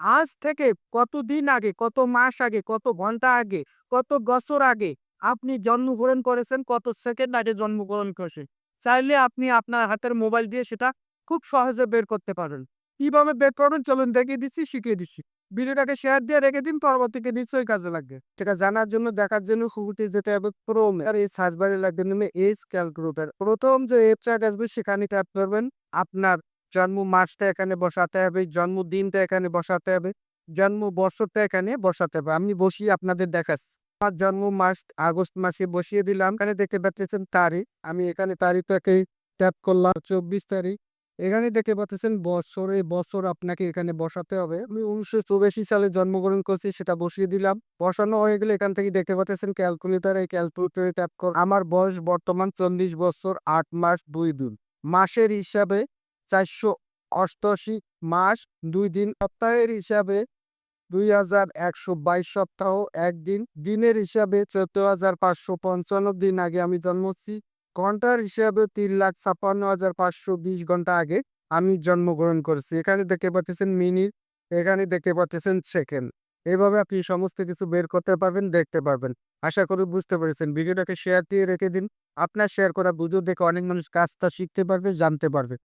আজ থেকে কতদিন আগে, কত মাস আগে, কত ঘণ্টা আগে, কত বছর আগে আপনি জন্মগ্রহণ করেছেন, কত সেকেন্ড আগে জন্মগ্রহণ করেছেন? চাইলে আপনি আপনার হাতের মোবাইল দিয়ে সেটা খুব সহজে বের করতে পারেন। কীভাবে বের করবেন চলুন দেখিয়ে দিচ্ছি, শিখিয়ে দিচ্ছি। ভিডিওটাকে শেয়ার দিয়ে রেখে দিন পরবর্তীকে নিশ্চয়ই কাজে লাগবে। সেটা জানার জন্য, দেখার জন্য খুবটি যেতে হবে ক্রোম আর এই সার্চ বারে লাগবে নেমে এইচ ক্যালকুলেটর প্রথম যে ওয়েবসাইট আসবে, সেখানে ট্যাপ করবেন। আপনার জন্ম মাসটা এখানে বসাতে হবে, জন্মদিনটা এখানে বসাতে হবে জন্ম বছরটা এখানে বসাতে হবে। আমি বসিয়ে আপনাদের দেখাচ্ছি। আমার জন্ম মাস আগস্ট মাসে বসিয়ে দিলাম। এখানে দেখতে পাচ্ছেন তারিখ। আমি এখানে তারিখটাকে ট্যাপ করলাম, চব্বিশ তারিখ। এখানে দেখতে পাচ্ছেন বছরে বছর আপনাকে এখানে বসাতে হবে। আমি উনিশশো চৌরাশি সালে জন্মগ্রহণ করছি, সেটা বসিয়ে দিলাম। বসানো হয়ে গেলে এখান থেকে দেখতে পাচ্ছেন ক্যালকুলেটর, এই ক্যালকুলেটরে ট্যাপ কর আমার বয়স বর্তমান চল্লিশ বছর, আট মাস, দুই দিন। মাসের হিসাবে চারশো অষ্টআশি মাস দুই দিন সপ্তাহের হিসাবে দুই হাজার একশো বাইশ সপ্তাহ একদিন দিনের হিসাবে চোদ্দ হাজার পাঁচশো পঞ্চান্ন দিন আগে আমি জন্মছি ঘণ্টার হিসাবে তিন লাখ ছাপ্পান্ন হাজার পাঁচশো বিশ ঘণ্টা আগে আমি জন্মগ্রহণ করেছি। এখানে দেখতে পাচ্ছেন মিনিট এখানে দেখতে পাচ্ছেন সেকেন্ড এভাবে আপনি সমস্ত কিছু বের করতে পারবেন, দেখতে পারবেন। আশা করি বুঝতে পেরেছেন। ভিডিওটাকে শেয়ার দিয়ে রেখে দিন। আপনার শেয়ার করা ভিডিও দেখে অনেক মানুষ কাজটা শিখতে পারবে, জানতে পারবে।